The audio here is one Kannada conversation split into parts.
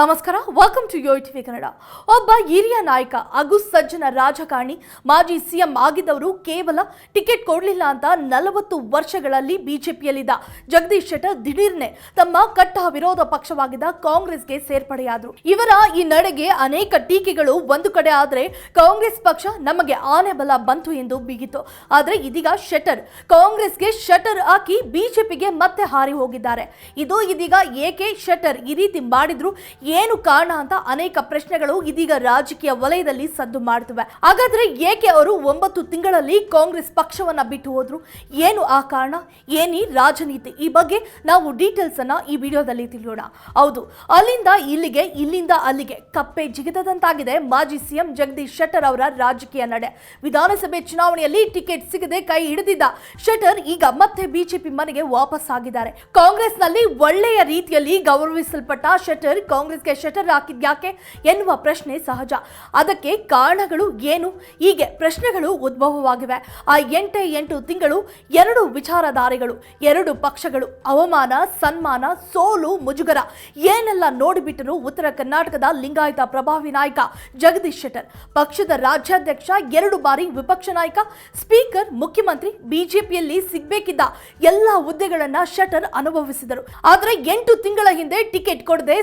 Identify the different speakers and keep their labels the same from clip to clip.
Speaker 1: ನಮಸ್ಕಾರ welcome to Yo TV Kannada ಒಬ್ಬ ಹಿರಿಯ ನಾಯಕ ಹಾಗೂ ಸಜ್ಜನ ರಾಜಕಾರಣಿ, ಮಾಜಿ ಸಿಎಂ ಆಗಿದ್ದವರು ಕೇವಲ ಟಿಕೆಟ್ ಕೊಡಲಿಲ್ಲ ಅಂತ ನಲವತ್ತು ವರ್ಷಗಳಲ್ಲಿ ಬಿಜೆಪಿಯಲ್ಲಿದ್ದ ಜಗದೀಶ್ ಶೆಟ್ಟರ್ ದಿಢೀರ್ನೆ ತಮ್ಮ ಕಟ್ಟ ವಿರೋಧ ಪಕ್ಷವಾಗಿದ್ದ ಕಾಂಗ್ರೆಸ್ಗೆ ಸೇರ್ಪಡೆಯಾದರು. ಇವರ ಈ ನಡೆಗೆ ಅನೇಕ ಟೀಕೆಗಳು ಒಂದು ಕಡೆ ಆದರೆ ಕಾಂಗ್ರೆಸ್ ಪಕ್ಷ ನಮಗೆ ಆನೆ ಬಲ ಬಂತು ಎಂದು ಬೀಗಿತು ಆದರೆ ಇದೀಗ ಶೆಟ್ಟರ್ ಕಾಂಗ್ರೆಸ್ಗೆ ಶಟರ್ ಹಾಕಿ ಬಿಜೆಪಿಗೆ ಮತ್ತೆ ಹಾರಿ ಹೋಗಿದ್ದಾರೆ. ಇದು ಇದೀಗ ಏಕೆ ಶಟರ್ ಈ ರೀತಿ ಮಾಡಿದ್ರು ಏನು ಕಾರಣ ಅಂತ ಅನೇಕ ಪ್ರಶ್ನೆಗಳು ಇದೀಗ ರಾಜಕೀಯ ವಲಯದಲ್ಲಿ ಸದ್ದು ಮಾಡ್ತವೆ. ಹಾಗಾದ್ರೆ ಏಕೆ ಅವರು ಒಂಬತ್ತು ತಿಂಗಳಲ್ಲಿ ಕಾಂಗ್ರೆಸ್ ಪಕ್ಷವನ್ನ ಬಿಟ್ಟು ಹೋದ್ರು? ಏನು ಆ ಕಾರಣ? ಏನಿ ರಾಜನೀತಿ? ಈ ಬಗ್ಗೆ ನಾವು ಡೀಟೇಲ್ಸ್ ಅನ್ನ ಈ ವಿಡಿಯೋದಲ್ಲಿ ತಿಳಿಯೋಣ. ಹೌದು, ಅಲ್ಲಿಂದ ಇಲ್ಲಿಗೆ, ಇಲ್ಲಿಂದ ಅಲ್ಲಿಗೆ ಕಪ್ಪೆ ಜಿಗಿತದಂತಾಗಿದೆ ಮಾಜಿ ಸಿಎಂ ಜಗದೀಶ್ ಶೆಟ್ಟರ್ ಅವರ ರಾಜಕೀಯ ನಡೆ. ವಿಧಾನಸಭೆ ಚುನಾವಣೆಯಲ್ಲಿ ಟಿಕೆಟ್ ಸಿಗದೆ ಕೈ ಹಿಡಿದಿದ್ದ ಶೆಟ್ಟರ್ ಈಗ ಮತ್ತೆ ಬಿಜೆಪಿ ಮನೆಗೆ ವಾಪಸ್ ಆಗಿದ್ದಾರೆ ಕಾಂಗ್ರೆಸ್ನಲ್ಲಿ ಒಳ್ಳೆಯ ರೀತಿಯಲ್ಲಿ ಗೌರವಿಸಲ್ಪಟ್ಟ ಶೆಟ್ಟರ್ ಕಾಂಗ್ರೆಸ್ಗೆ ಶಟರ್ ಹಾಕಿದ್ಯಾಕೆ ಎನ್ನುವ ಪ್ರಶ್ನೆ ಸಹಜ. ಅದಕ್ಕೆ ಕಾರಣಗಳು ಏನು? ಹೀಗೆ ಪ್ರಶ್ನೆಗಳು ಉದ್ಭವವಾಗಿವೆ. ಆ ಎಂಟೇ ಎಂಟು ತಿಂಗಳು ಎರಡು ವಿಚಾರಧಾರೆಗಳು, ಎರಡು ಪಕ್ಷಗಳು, ಅವಮಾನ, ಸನ್ಮಾನ, ಸೋಲು, ಮುಜುಗರ ಏನೆಲ್ಲ ನೋಡಿಬಿಟ್ಟರು ಉತ್ತರ ಕರ್ನಾಟಕದ ಲಿಂಗಾಯತ ಪ್ರಭಾವಿ ನಾಯಕ ಜಗದೀಶ್ ಶೆಟ್ಟರ್. ಪಕ್ಷದ ರಾಜ್ಯಾಧ್ಯಕ್ಷ, ಎರಡು ಬಾರಿ ವಿಪಕ್ಷ ನಾಯಕ, ಸ್ಪೀಕರ್, ಮುಖ್ಯಮಂತ್ರಿ, ಬಿಜೆಪಿಯಲ್ಲಿ ಸಿಗಬೇಕಿದ್ದ ಎಲ್ಲ ಹುದ್ದೆಗಳನ್ನ ಶೆಟ್ಟರ್ ಅನುಭವಿಸಿದರು. ಆದರೆ ಎಂಟು ತಿಂಗಳ ಹಿಂದೆ ಟಿಕೆಟ್ ಕೊಡದೆ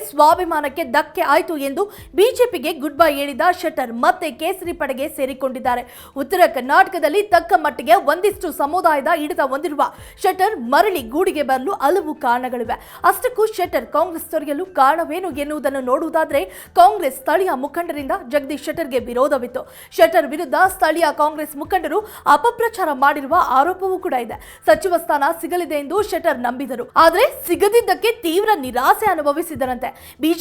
Speaker 1: ಸ್ವಾಭಿಮಾನಕ್ಕೆ ಧಕ್ಕೆ ಆಯಿತು ಎಂದು ಬಿಜೆಪಿಗೆ ಗುಡ್ ಬೈ ಹೇಳಿದ ಶೆಟ್ಟರ್ ಮತ್ತೆ ಕೇಸರಿ ಪಡೆಗೆ ಸೇರಿಕೊಂಡಿದ್ದಾರೆ. ಉತ್ತರ ಕರ್ನಾಟಕದಲ್ಲಿ ತಕ್ಕ ಮಟ್ಟಿಗೆ ಒಂದಿಷ್ಟು ಸಮುದಾಯದ ಹಿಡಿತ ಹೊಂದಿರುವ ಶೆಟ್ಟರ್ ಮರಳಿ ಗೂಡಿಗೆ ಬರಲು ಹಲವು ಕಾರಣಗಳಿವೆ. ಅಷ್ಟಕ್ಕೂ ಶೆಟ್ಟರ್ ಕಾಂಗ್ರೆಸ್ ತೊರೆಯಲು ಕಾರಣವೇನು ಎನ್ನುವುದನ್ನು ನೋಡುವುದಾದರೆ ಕಾಂಗ್ರೆಸ್ ಸ್ಥಳೀಯ ಮುಖಂಡರಿಂದ ಜಗದೀಶ್ ಶೆಟ್ಟರ್ಗೆ ವಿರೋಧವಿತ್ತು. ಶೆಟ್ಟರ್ ವಿರುದ್ಧ ಸ್ಥಳೀಯ ಕಾಂಗ್ರೆಸ್ ಮುಖಂಡರು ಅಪಪ್ರಚಾರ ಮಾಡಿರುವ ಆರೋಪವೂ ಕೂಡ ಇದೆ. ಸಚಿವ ಸ್ಥಾನ ಸಿಗಲಿದೆ ಎಂದು ಶೆಟ್ಟರ್ ನಂಬಿದರು. ಆದರೆ ಸಿಗದಿದ್ದಕ್ಕೆ ತೀವ್ರ ನಿರಾಸೆ ಅನುಭವಿಸಿದರಂತೆ.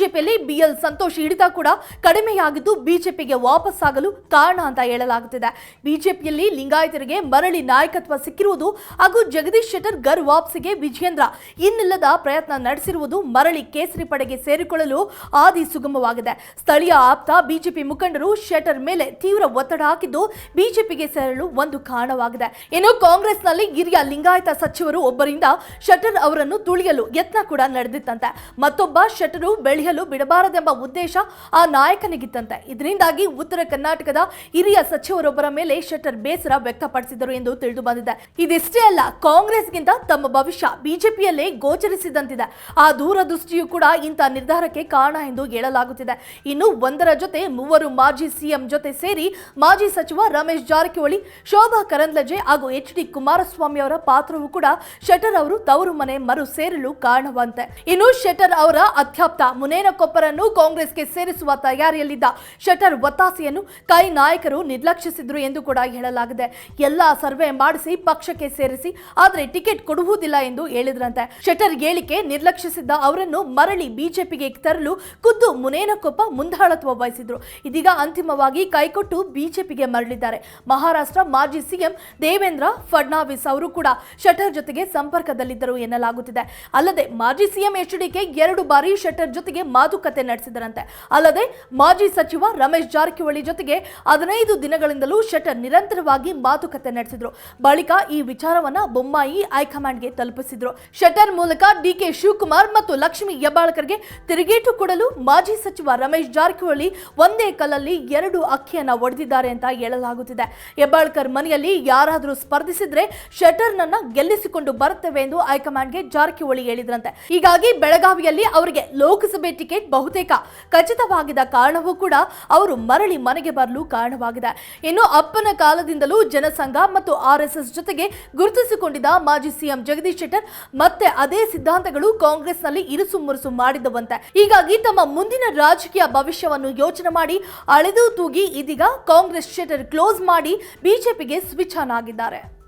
Speaker 1: ಬಿಜೆಪಿಯಲ್ಲಿ ಬಿಎಲ್ ಸಂತೋಷ್ ಹಿಡಿತ ಕೂಡ ಕಡಿಮೆಯಾಗಿದ್ದು ಬಿಜೆಪಿಗೆ ವಾಪಸ್ ಆಗಲು ಕಾರಣ ಅಂತ ಹೇಳಲಾಗುತ್ತಿದೆ. ಬಿಜೆಪಿಯಲ್ಲಿ ಲಿಂಗಾಯತರಿಗೆ ಮರಳಿ ನಾಯಕತ್ವ ಸಿಕ್ಕಿರುವುದು ಹಾಗೂ ಜಗದೀಶ್ ಶೆಟ್ಟರ್ ಗರ್ ವಾಪಸಿಗೆ ವಿಜೇಂದ್ರ ಇನ್ನಿಲ್ಲದ ಪ್ರಯತ್ನ ನಡೆಸಿರುವುದು ಮರಳಿ ಕೇಸರಿ ಪಡೆಗೆ ಸೇರಿಕೊಳ್ಳಲು ಆದಿ ಸುಗಮವಾಗಿದೆ. ಸ್ಥಳೀಯ ಆಪ್ತ ಬಿಜೆಪಿ ಮುಖಂಡರು ಶೆಟ್ಟರ್ ಮೇಲೆ ತೀವ್ರ ಒತ್ತಡ ಹಾಕಿದ್ದು ಬಿಜೆಪಿಗೆ ಸೇರಲು ಒಂದು ಕಾರಣವಾಗಿದೆ. ಇನ್ನು ಕಾಂಗ್ರೆಸ್ನಲ್ಲಿ ಹಿರಿಯ ಲಿಂಗಾಯತ ಸಚಿವರು ಒಬ್ಬರಿಂದ ಶೆಟ್ಟರ್ ಅವರನ್ನು ತುಳಿಯಲು ಯತ್ನ ಕೂಡ ನಡೆದಿತ್ತಂತೆ. ಮತ್ತೊಬ್ಬ ಶೆಟ್ಟರು ಬೆಳೆಯಲು ಬಿಡಬಾರದೆಂಬ ಉದ್ದೇಶ ಆ ನಾಯಕನಿಗಿತ್ತಂತೆ. ಇದರಿಂದಾಗಿ ಉತ್ತರ ಕರ್ನಾಟಕದ ಹಿರಿಯ ಸಚಿವರೊಬ್ಬರ ಮೇಲೆ ಶೆಟ್ಟರ್ ಬೇಸರ ವ್ಯಕ್ತಪಡಿಸಿದರು ಎಂದು ತಿಳಿದು ಬಂದಿದೆ. ಇದಿಷ್ಟೇ ಅಲ್ಲ, ಕಾಂಗ್ರೆಸ್ಗಿಂತ ತಮ್ಮ ಭವಿಷ್ಯ ಬಿಜೆಪಿಯಲ್ಲೇ ಗೋಚರಿಸಿದಂತಿದೆ. ಆ ದೂರದೃಷ್ಟಿಯು ಕೂಡ ಇಂಥ ನಿರ್ಧಾರಕ್ಕೆ ಕಾರಣ ಎಂದು ಹೇಳಲಾಗುತ್ತಿದೆ. ಇನ್ನು ಒಂದರ ಜೊತೆ ಮೂವರು ಮಾಜಿ ಸಿಎಂ ಜೊತೆ ಸೇರಿ ಮಾಜಿ ಸಚಿವ ರಮೇಶ್ ಜಾರಕಿಹೊಳಿ, ಶೋಭಾ ಕರಂದ್ಲಜೆ ಹಾಗೂ ಎಚ್ ಡಿ ಕುಮಾರಸ್ವಾಮಿ ಅವರ ಪಾತ್ರವೂ ಕೂಡ ಶೆಟ್ಟರ್ ಅವರು ತವರು ಮನೆ ಮರು ಸೇರಲು ಕಾರಣವಂತೆ. ಇನ್ನು ಶೆಟ್ಟರ್ ಅವರ ಅತ್ಯಾಪ್ತ ಮುನೇನಕೊಪ್ಪರನ್ನು ಕಾಂಗ್ರೆಸ್ಗೆ ಸೇರಿಸುವ ತಯಾರಿಯಲ್ಲಿದ್ದ ಶಟರ್ ಒತ್ತಾಸೆಯನ್ನು ಕೈ ನಾಯಕರು ನಿರ್ಲಕ್ಷಿಸಿದ್ರು ಎಂದು ಕೂಡ ಹೇಳಲಾಗಿದೆ. ಎಲ್ಲ ಸರ್ವೆ ಮಾಡಿಸಿ ಪಕ್ಷಕ್ಕೆ ಸೇರಿಸಿ, ಆದರೆ ಟಿಕೆಟ್ ಕೊಡುವುದಿಲ್ಲ ಎಂದು ಹೇಳಿದ್ರಂತೆ. ಶಟರ್ ಹೇಳಿಕೆ ನಿರ್ಲಕ್ಷಿಸಿದ್ದ ಅವರನ್ನು ಮರಳಿ ಬಿಜೆಪಿಗೆ ತರಲು ಖುದ್ದು ಮುನೇನಕೊಪ್ಪ ಮುಂದಾಳತ್ವ ವಹಿಸಿದ್ರು. ಇದೀಗ ಅಂತಿಮವಾಗಿ ಕೈಕೊಟ್ಟು ಬಿಜೆಪಿಗೆ ಮರಳಿದ್ದಾರೆ. ಮಹಾರಾಷ್ಟ್ರ ಮಾಜಿ ಸಿಎಂ ದೇವೇಂದ್ರ ಫಡ್ನಾವಿಸ್ ಅವರು ಕೂಡ ಶಟರ್ ಜೊತೆಗೆ ಸಂಪರ್ಕದಲ್ಲಿದ್ದರು ಎನ್ನಲಾಗುತ್ತಿದೆ. ಅಲ್ಲದೆ ಮಾಜಿ ಸಿಎಂ ಎಚ್ ಡಿಕೆ ಎರಡು ಬಾರಿ ಶೆಟ್ಟರ್ ಜೊತೆಗೆ ಮಾತುಕತೆ ನಡೆಸಿದರಂತೆ. ಅಲ್ಲದೆ ಮಾಜಿ ಸಚಿವ ರಮೇಶ್ ಜಾರಕಿಹೊಳಿ ಜೊತೆಗೆ ಹದಿನೈದು ದಿನಗಳಿಂದಲೂ ಶೆಟ್ಟರ್ ನಿರಂತರವಾಗಿ ಮಾತುಕತೆ ನಡೆಸಿದ್ರು. ಬಳಿಕ ಈ ವಿಚಾರವನ್ನ ಬೊಮ್ಮಾಯಿ ಹೈಕಮಾಂಡ್ಗೆ ತಲುಪಿಸಿದ್ರು. ಶೆಟ್ಟರ್ ಮೂಲಕ ಡಿಕೆ ಶಿವಕುಮಾರ್ ಮತ್ತು ಲಕ್ಷ್ಮಿ ಹೆಬ್ಬಾಳ್ಕರ್ಗೆ ತಿರುಗೇಟು ಕೊಡಲು ಮಾಜಿ ಸಚಿವ ರಮೇಶ್ ಜಾರಕಿಹೊಳಿ ಒಂದೇ ಕಲ್ಲಲ್ಲಿ ಎರಡು ಅಕ್ಕಿಯನ್ನ ಒಡೆದಿದ್ದಾರೆ ಅಂತ ಹೇಳಲಾಗುತ್ತಿದೆ. ಹೆಬ್ಬಾಳ್ಕರ್ ಮನೆಯಲ್ಲಿ ಯಾರಾದರೂ ಸ್ಪರ್ಧಿಸಿದ್ರೆ ಶೆಟ್ಟರ್ನನ್ನ ಗೆಲ್ಲಿಸಿಕೊಂಡು ಬರುತ್ತೇವೆ ಎಂದು ಹೈಕಮಾಂಡ್ಗೆ ಜಾರಕಿಹೊಳಿ ಹೇಳಿದ್ರಂತೆ. ಹೀಗಾಗಿ ಬೆಳಗಾವಿಯಲ್ಲಿ ಅವರಿಗೆ ಲೋಕಸಭೆ ಟಿಕೆಟ್ ಬಹುತೇಕ ಖಚಿತವಾಗಿದ್ದ ಕಾರಣವೂ ಕೂಡ ಅವರು ಮರಳಿ ಮನೆಗೆ ಬರಲು ಕಾರಣವಾಗಿದೆ. ಇನ್ನು ಅಪ್ಪನ ಕಾಲದಿಂದಲೂ ಜನಸಂಘ ಮತ್ತು ಆರ್ಎಸ್ಎಸ್ ಜೊತೆಗೆ ಗುರುತಿಸಿಕೊಂಡಿದ್ದ ಮಾಜಿ ಸಿಎಂ ಜಗದೀಶ್ ಶೆಟ್ಟರ್ ಮತ್ತೆ ಅದೇ ಸಿದ್ಧಾಂತಗಳು ಕಾಂಗ್ರೆಸ್ನಲ್ಲಿ ಇರುಸುಮುರುಸು ಮಾಡಿದ್ದವಂತೆ ಹೀಗಾಗಿ ತಮ್ಮ ಮುಂದಿನ ರಾಜಕೀಯ ಭವಿಷ್ಯವನ್ನು ಯೋಚನೆ ಮಾಡಿ ಅಳೆದು ತೂಗಿ ಇದೀಗ ಕಾಂಗ್ರೆಸ್ ಶೆಟ್ಟರ್ ಕ್ಲೋಸ್ ಮಾಡಿ ಬಿಜೆಪಿಗೆ ಸ್ವಿಚ್ ಆನ್ ಆಗಿದ್ದಾರೆ.